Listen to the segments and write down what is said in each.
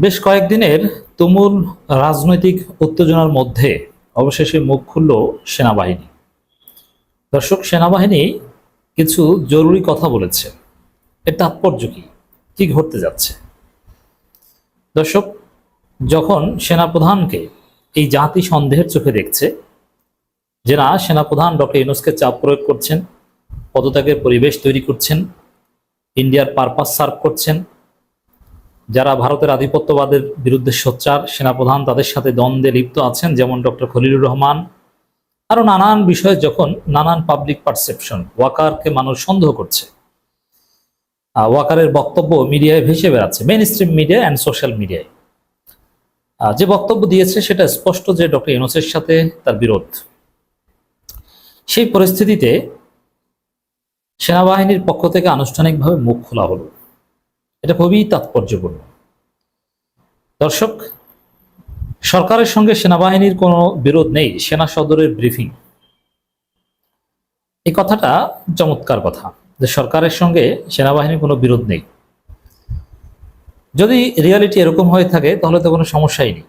বেশ কয়েকদিনের তুমুল রাজনৈতিক উত্তেজনার মধ্যে অবশেষে মুখ খুলল সেনাবাহিনী। দর্শক, সেনাবাহিনী কিছু জরুরি কথা বলেছে। এর তাৎপর্য কি? কি ঘটতে যাচ্ছে? দর্শক, যখন সেনাপ্রধানকে এই জাতি সন্দেহের চোখে দেখছে যে না সেনাপ্রধান ডক্টর ইউনুসকে চাপ প্রয়োগ করছেন, পদত্যাগের পরিবেশ তৈরি করছেন, ইন্ডিয়ার পারপাস সার্ভ করছেন যারা ভারতের আধিপত্যবাদের বিরুদ্ধে সোচ্চার, সেনাপ্রধান তাদের সাথে দ্বন্দ্বে লিপ্ত আছেন, যেমন ডক্টর খলিলুর রহমান। আরও নানান বিষয়ে যখন নানান পাবলিক পারসেপশন ওয়াকারকে মানুষ সন্দেহ করছে। ওয়াকারের বক্তব্য মিডিয়ায় ভেসে বেড়াচ্ছে mainstream media and social মিডিয়ায় যে বক্তব্য দিয়েছে সেটা স্পষ্ট যে ডক্টর ইউনুসের সাথে তার বিরোধ। সেই পরিস্থিতিতে সেনাবাহিনীর পক্ষ থেকে আনুষ্ঠানিকভাবে মুখ খোলা হলো। এটা খুবই তাৎপর্যপূর্ণ। দর্শক, সরকারের সঙ্গে সেনাবাহিনীর কোনো বিরোধ নেই, সেনা সদরের ব্রিফিং। এই কথাটা চমৎকার কথা যে সরকারের সঙ্গে সেনাবাহিনীর কোনো বিরোধ নেই। যদি রিয়ালিটি এরকম হয়ে থাকে, তাহলে তো কোনো সমস্যাই নেই।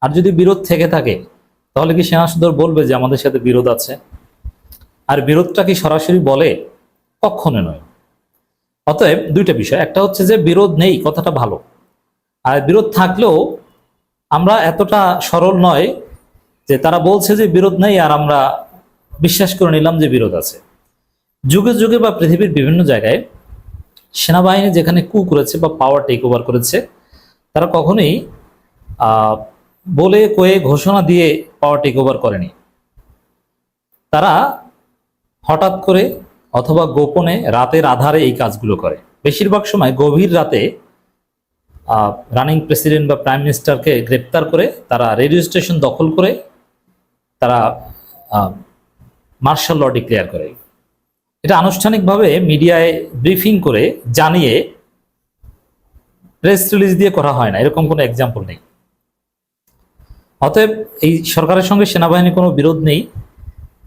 আর যদি বিরোধ থেকে থাকে, তাহলে কি সেনা সদর বলবে যে আমাদের সাথে বিরোধ আছে? আর বিরোধটা কি সরাসরি বলে? কখনো নয়। অতএব দুইটা বিষয়। একটা হচ্ছে যে বিরোধ নেই, কথাটা ভালো। আর বিরোধ থাকলেও আমরা এতটা সরল নয় যে তারা বলছে যে বিরোধ নেই আর আমরা বিশ্বাস করে নিলাম যে বিরোধ আছে। যুগে যুগে বা পৃথিবীর বিভিন্ন জায়গায় সেনাবাহিনী যেখানে কু করেছে বা পাওয়ার টেক ওভার করেছে, তারা কখনোই বলে কয়ে ঘোষণা দিয়ে পাওয়ার টেক ওভার করেনি। তারা হঠাৎ করে অথবা গোপনে রাতের আধারে এই কাজগুলো করে। বেশিরভাগ সময় গভীর রাতে রানিং প্রেসিডেন্ট বা প্রাইম মিনিস্টারকে গ্রেপ্তার করে তারা রেডিও স্টেশন দখল করে তারা মার্শাল ল ডিক্লেয়ার করে। এটা আনুষ্ঠানিকভাবে মিডিয়ায় ব্রিফিং করে জানিয়ে প্রেস রিলিজ দিয়ে করা হয় না। এরকম কোনো এক্সাম্পল নেই। অতএব এই সরকারের সঙ্গে সেনাবাহিনীর কোনো বিরোধ নেই।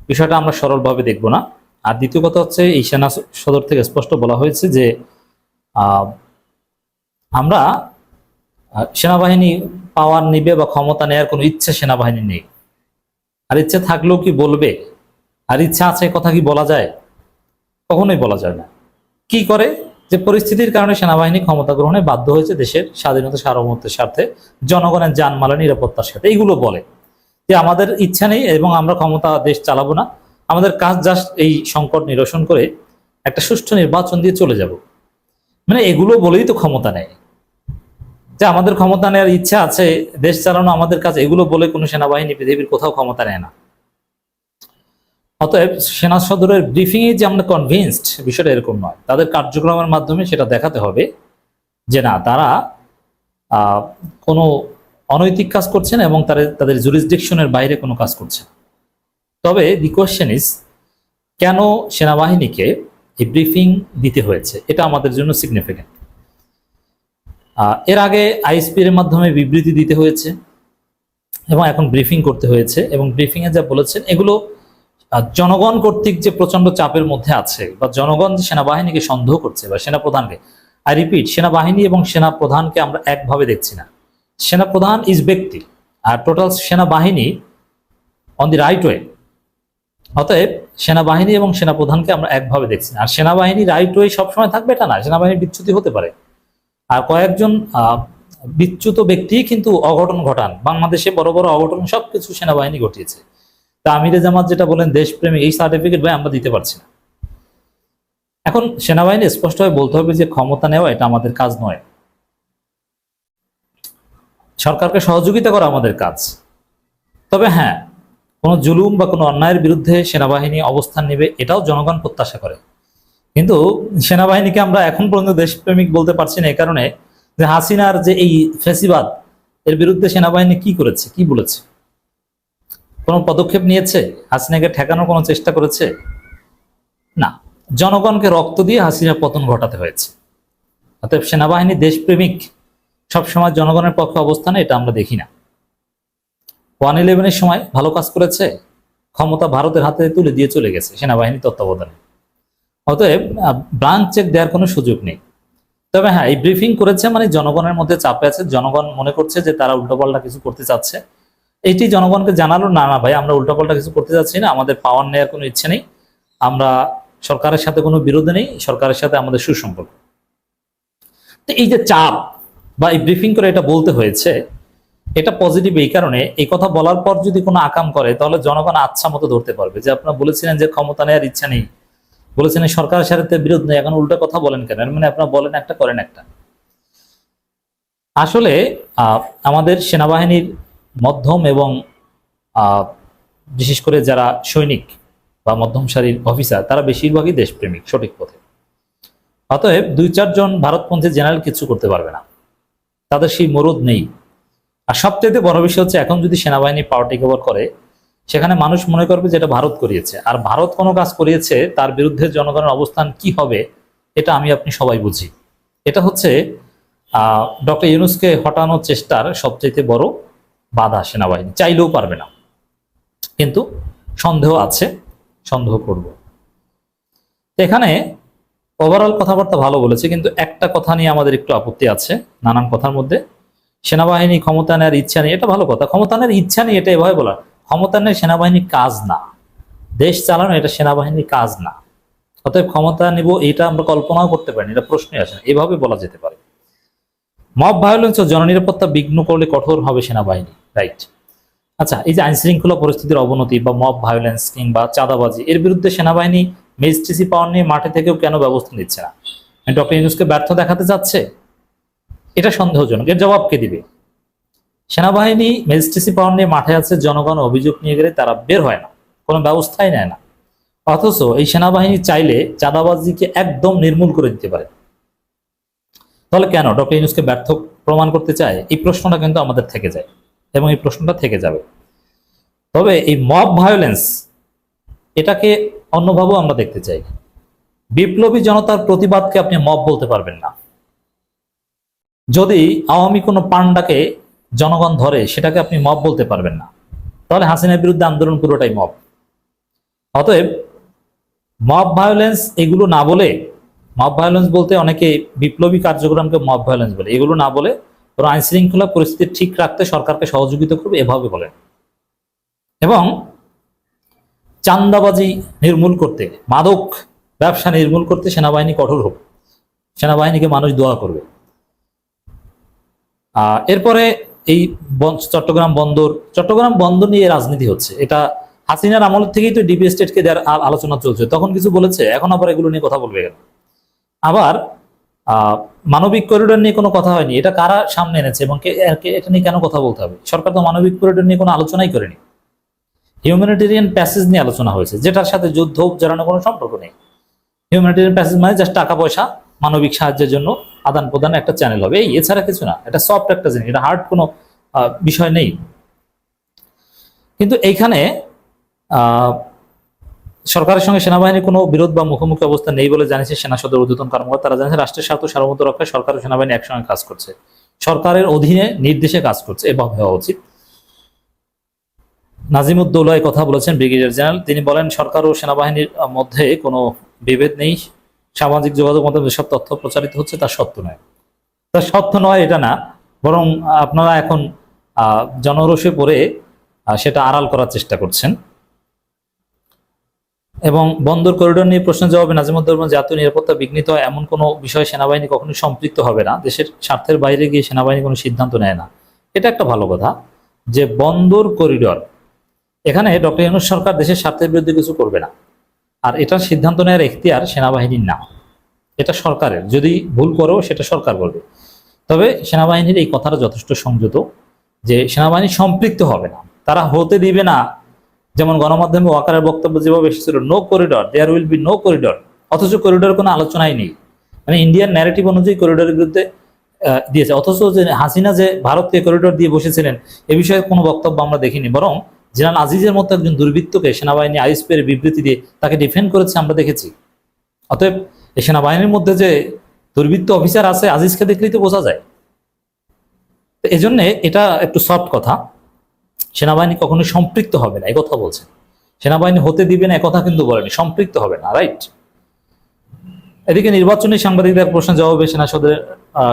বিষয়টা আমরা সরলভাবে দেখব না। আর দ্বিতীয় কথা হচ্ছে এই সেনা সদর থেকে স্পষ্ট বলা হয়েছে যে আমরা সেনাবাহিনী পাওয়ার নিবে বা ক্ষমতা নেওয়ার কোনো ইচ্ছা সেনাবাহিনী নেই। আর ইচ্ছে থাকলেও কি বলবে? আর ইচ্ছা আছে কথা কি বলা যায়? কখনোই বলা যায় না। কি করে? যে পরিস্থিতির কারণে সেনাবাহিনী ক্ষমতা গ্রহণে বাধ্য হয়েছে দেশের স্বাধীনতা সার্বভৌমত্বের স্বার্থে, জনগণের জানমালের নিরাপত্তার সাথে এইগুলো বলে যে আমাদের ইচ্ছা নেই এবং আমরা ক্ষমতা দেশ চালাবো না। আমাদের কাজ জাস্ট এই সংকট নিরসন করে একটা সুষ্ঠু নির্বাচন দিয়ে চলে যাব। মানে এগুলো বলেই তো ক্ষমতা নেয় যে আমাদের ক্ষমতা নেওয়ার ইচ্ছা আছে, দেশ চালানো আমাদের কাজ, এগুলো বলে কোনো সেনাবাহিনী পৃথিবীর কোথাও ক্ষমতা নেয় না। অতএব সেনা সদরের ব্রিফিং এ যে আমরা কনভিনসড বিষয়টা এরকম নয়। তাদের কার্যক্রমের মাধ্যমে সেটা দেখাতে হবে যে না, তারা কোনো অনৈতিক কাজ করছেন এবং তাদের তাদের জুরিসডিকশনের বাইরে কোনো কাজ করছে না। তবে দি কোয়েশ্চেন ইজ কেন সেনাবাহিনীকে এই ব্রিফিং দিতে হয়েছে? এটা আমাদের জন্য সিগনিফিক্যান্ট এর আগে আইএসপির মাধ্যমে বিবৃতি দিতে হয়েছে এবং এখন ব্রিফিং করতে হয়েছে এবং ব্রিফিং এ যা বলেছেন, এগুলো জনগণ কর্তৃক যে প্রচণ্ড চাপের মধ্যে আছে বা জনগণ যে সেনাবাহিনীকে সন্দেহ করছে বা সেনাপ্রধানকে আই রিপিট সেনাবাহিনী এবং সেনাপ্রধানকে আমরা একভাবে দেখছি না। সেনাপ্রধান ইজ ব্যক্তি, আর টোটাল সেনাবাহিনী অন দি রাইট ওয়ে অতএব সেনাবাহিনী এবং সেনাপ্রধানকে আমরা একভাবে দেখছি আর সেনাবাহিনী রাইট ওয়ে সবসময় থাকবে এটা না, সেনাবাহিনীর বিচ্যুতি হতে পারে। আর কয়েকজন বিচ্যুত ব্যক্তি কিন্তু অঘটন ঘটান। বাংলাদেশে বড় বড় অঘটন সবকিছু সেনাবাহিনী ঘটিয়েছে। তা আমিরে জামাত যেটা বলেন দেশপ্রেমী এই সার্টিফিকেট ভাই আমরা দিতে পারছি না। এখন সেনাবাহিনী স্পষ্টভাবে বলতে হবে যে ক্ষমতা নেওয়া এটা আমাদের কাজ নয়। সরকারকে সহযোগিতা করা আমাদের কাজ। তবে হ্যাঁ কোনো জুলুম বা কোনো অন্যায়ের বিরুদ্ধে সেনাবাহিনী অবস্থান নেবে এটাও জনগণ প্রত্যাশা করে। কিন্তু সেনাবাহিনীকে আমরা এখন পর্যন্ত দেশপ্রেমিক বলতে পারছি না, এই কারণে যে হাসিনার যে এই ফেসিবাদ এর বিরুদ্ধে সেনাবাহিনী কি করেছে, কি বলেছে? কোনো পদক্ষেপ নিয়েছে? হাসিনাকে ঠেকানোর কোনো চেষ্টা করেছে? না। জনগণকে রক্ত দিয়ে হাসিনা পতন ঘটাতে হয়েছে। অতএব সেনাবাহিনী দেশপ্রেমিক, সবসময় জনগণের পক্ষে অবস্থানে, এটা আমরা দেখি না। ওয়ান ইলেভেনের সময় ভালো কাজ করেছে, ক্ষমতা ভারতের হাতে তুলে দিয়ে চলে গেছে সেনাবাহিনী তত্ত্বাবধানে। অতএব ব্রাঞ্চ চেক দেওয়ার কোনো সুযোগ নেই। তবে হ্যাঁ এই ব্রিফিং করেছে মানে জনগণের মধ্যে চাপে আছে। জনগণ মনে করছে যে তারা উল্টোপাল্টা কিছু করতে চাচ্ছে। এটি জনগণকে জানালো, না না ভাই, আমরা উল্টোপাল্টা কিছু করতে চাচ্ছি না। আমাদের পাওয়ার নেওয়ার কোনো ইচ্ছে নেই। আমরা সরকারের সাথে কোনো বিরোধ নেই। সরকারের সাথে আমাদের সুসম্পর্ক। তো এই যে চাপ বা এই ব্রিফিং করে এটা বলতে হয়েছে এটা পজিটিভ এই কারণে। এই কথা বলার পর যদি কোনো আকাম করে, তাহলে জনগণ আচ্ছা মতো ধরতে পারবে। যে আপনারা বলেছিলেন যে ক্ষমতা নেওয়ার ইচ্ছা নেই। বলেছিলেন সরকারের সাথে বিরোধ নেই, এখন উল্টো কথা বলেন কেন? মানে আপনারা বলেন একটা, করেন একটা। আসলে আমাদের সেনাবাহিনীর মধ্যম এবং বিশেষ করে যারা সৈনিক বা মধ্যম সারির অফিসার তারা বেশিরভাগই দেশপ্রেমিক, সঠিক পথে। অতএব দুই চারজন ভারতপন্থী জেনারেল কিছু করতে পারবে না। তাদের সেই মরদ নেই। আর সবচেয়ে বড় বিষয় হচ্ছে, এখন যদি সেনাবাহিনী পাওয়ার টেক ওভার করে, সেখানে মানুষ মনে করবে যে এটা ভারত করিয়েছে। আর ভারত কোনো কাজ করিয়েছে, তার বিরুদ্ধে জনগণের অবস্থান কি হবে, এটা আমি, আপনি সবাই বুঝি। এটা হচ্ছে ডক্টর ইউনুসকে হটানোর চেষ্টার সবচেয়ে বড় বাধা সেনাবাহিনী। চাইলেও পারবে না। কিন্তু সন্দেহ আছে, সন্দেহ করব। এখানে ওভারঅল কথাবার্তা ভালো বলেছে, কিন্তু একটা কথা নিয়ে আমাদের একটু আপত্তি আছে, নানান কথার মধ্যে। সেনাবাহিনী ক্ষমতা নেওয়ার ইচ্ছা নেই, এটা ভালো কথা। ক্ষমতা নেওয়ার ইচ্ছা নেই, এটা এভাবে বলা। ক্ষমতা নেই সেনাবাহিনীর কাজ না। দেশ চালানো, এটা সেনাবাহিনীর কাজ না। অতএব ক্ষমতা নিব, এটা আমরা কল্পনাও করতে পারি এটা প্রশ্নই আসে না। এভাবে বলা যেতে পারে। মব ভায়োলেন্স ও জননিরাপত্তা বিঘ্ন করলে কঠোর হবে সেনাবাহিনী। রাইট। আচ্ছা এই যে আইন শৃঙ্খলা পরিস্থিতির অবনতি বা মব ভায়োলেন্স কিংবা চাঁদাবাজি, এর বিরুদ্ধে সেনাবাহিনী মেজিস্ট্রেসি পাওয়ার নিয়ে মাঠে থেকেও কেন ব্যবস্থা নিচ্ছে না? ডক্টর ইউনুসকে ব্যর্থ দেখাতে যাচ্ছে? এটা সন্দেহজনক। এর জবাব কে দিবে? সেনাবাহিনী ম্যাজিস্ট্রেসি পাওয়ার নিয়ে মাঠে আছে, জনগণ অভিযোগ নিয়ে গেলে তারা বের হয় না। কোনো ব্যবস্থাই নেয় না। অথচ এই সেনাবাহিনী চাইলে চাঁদাবাজিকে একদম নির্মূল করে দিতে পারে। তাহলে কেন? ডক্টর ইউনুসকে ব্যর্থ প্রমাণ করতে চায়? এই প্রশ্নটা কিন্তু আমাদের থেকে যায় এবং এই প্রশ্নটা থেকে যাবে। তবে এই মব ভায়োলেন্স, এটাকে অন্যভাবেও আমরা দেখতে চাই। বিপ্লবী জনতার প্রতিবাদকে আপনি মব বলতে পারবেন না। যদি আওয়ামী কোনো পান্ডাকে জনগণ ধরে, সেটাকে আপনি মব বলতে পারবেন না। তাহলে হাসিনার বিরুদ্ধে আন্দোলন পুরোটাই মব। অতএব মব ভায়োলেন্স এগুলো না বলে, মব ভায়োলেন্স বলতে অনেকে বিপ্লবী কার্যক্রমকে মব ভায়োলেন্স বলে। এগুলো না বলে ওরা আইন শৃঙ্খলা পরিস্থিতি ঠিক রাখতে সরকারকে সহযোগিতা করবে, এভাবে বলেন এবং চান্দাবাজি নির্মূল করতে, মাদক ব্যবসা নির্মূল করতে সেনাবাহিনী কঠোর হোক। সেনাবাহিনীকে মানুষ দোয়া করবে। এরপরে এই চট্টগ্রাম বন্দর চট্টগ্রাম বন্দর নিয়ে রাজনীতি হচ্ছে। এটা হাসিনার আমল থেকেই তো ডিপি স্টেটকে দেওয়ার আলোচনা চলছে। তখন কিছু বলেছে, এখন আবার এগুলো নিয়ে কথা বলবে আবার মানবিক করিডোর নিয়ে কোনো কথা হয়নি। এটা কারা সামনে এনেছে এবং এটা নিয়ে কেন কথা বলতে হবে? সরকার তো মানবিক করিডোর নিয়ে কোনো আলোচনাই করেনি। হিউম্যানিটেরিয়ান প্যাসেজ নিয়ে আলোচনা হয়েছে, যেটার সাথে যুদ্ধ জানানোর কোনো সম্পর্ক নেই। হিউম্যানিটেরিয়ান প্যাসেজ মানে জাস্ট টাকা পয়সা মানবিক সাহায্যের জন্য। আদান প্রদানের একটা চ্যানেল হবে। এই এছাড়া কিছু না। এটা সফট একটা জিনিস। এটা হার্ড কোনো বিষয় নেই। কিন্তু এইখানে সরকারের সঙ্গে সেনাবাহিনীর কোনো বিরোধ বা মুখোমুখি অবস্থা নেই বলে জানিয়েছে সেনা সদর কর্মকর্তা। তারা জানিয়েছে, রাষ্ট্রের স্বার্থ সার্বভৌমত্ব রক্ষায় সরকার ও সেনাবাহিনী একসঙ্গে কাজ করছে। সরকারের অধীনে নির্দেশে কাজ করছে, এভাবে হওয়া উচিত। নাজিমুদ্দৌলা কথা বলেছেন ব্রিগেডিয়ার জেনারেল। তিনি বলেন, সরকার ও সেনাবাহিনীর মধ্যে কোনো বিভেদ নেই। সামাজিক যোগাযোগ মাধ্যমে যেসব তথ্য প্রচারিত হচ্ছে তা সত্য নয়। তা সত্য নয় এটা না বরং আপনারা এখন জনরসে পড়ে সেটা আড়াল করার চেষ্টা করছেন। এবং বন্দর করিডোর নিয়ে প্রশ্নের জবাবে নাজিমুদ্দৌলা বলেন, জাতীয় নিরাপত্তা বিঘ্নিত এমন কোনো বিষয়ে সেনাবাহিনী কখনোই সম্পৃক্ত হবে না। দেশের স্বার্থের বাইরে গিয়ে সেনাবাহিনী কোনো সিদ্ধান্ত নেয় না। এটা একটা ভালো কথা যে বন্দর করিডোর এখানে ডক্টর ইউনুস সরকার দেশের স্বার্থের বিরুদ্ধে কিছু করবে না। আর এটার সিদ্ধান্ত নেওয়ার এখতিয়ার সেনাবাহিনীর না। এটা সরকারের। যদি ভুল করো সেটা সরকার বলবে। তবে সেনাবাহিনীর এই কথাটা যথেষ্ট সংযত যে সেনাবাহিনী সম্পৃক্ত হবে না। তারা হতে দিবে না। যেমন গণমাধ্যমে ওয়াকারের বক্তব্য যেভাবে এসেছিল no corridor there will be no corridor অথচ করিডর কোনো আলোচনাই নেই। মানে ইন্ডিয়ান ন্যারেটিভ অনুযায়ী করিডোরের বিরুদ্ধে দিয়েছে। অথচ যে হাসিনা যে ভারতকে করিডোর দিয়ে বসেছিলেন, এ বিষয়ে কোনো বক্তব্য আমরা দেখিনি। বরং জেনারেল আজিজের মতো একজন দুর্বৃত্তকে সেনাবাহিনী আইসপের বিবৃতি দিয়ে তাকে ডিফেন্ড করেছে আমরা দেখেছি। অতএব এই সেনাবাহিনীর মধ্যে যে দুর্বৃত্ত অফিসার আছে, আজিজকে দেখলেই তো বোঝা যায়। তো এই জন্যে এটা একটু সফট কথা। সেনাবাহিনী কখনো সম্পৃক্ত হবে না কথা বলছেন সেনাবাহিনী হতে দিবে না কথা কিন্তু বলেনি, সম্পৃক্ত হবে না রাইট এদিকে নির্বাচনী সাংবাদিকদের প্রশ্নের জবাবে সেনা সদরের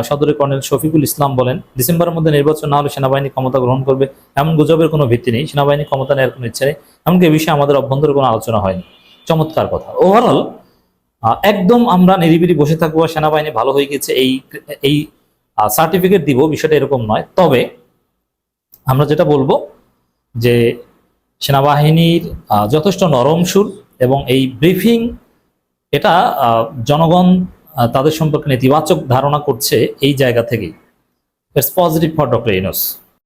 সদরের কর্নেল শফিকুল ইসলাম বলেন, ডিসেম্বরের মধ্যে নির্বাচন না হলে সেনাবাহিনী ক্ষমতা গ্রহণ করবে, এমন গুজবের কোনো ভিত্তি নেই। সেনাবাহিনী ক্ষমতা নেওয়ার কোনো ইচ্ছে নেই। এমনকি এই বিষয়ে আমাদের অভ্যন্তরে কোনো আলোচনা হয়নি। চমৎকার কথা। ওভারঅল একদম আমরা নিরিবিলি বসে থাকব সেনাবাহিনী ভালো হয়ে গেছে, এই এই সার্টিফিকেট দিব, বিষয়টা এরকম নয়। তবে আমরা যেটা বলব যে, সেনাবাহিনীর যথেষ্ট নরম সুর এবং এই ব্রিফিং এটা জনগণ তাদের সম্পর্কে নেতিবাচক ধারণা করছে এই জায়গা থেকেই। It's positive for doctor ইনোস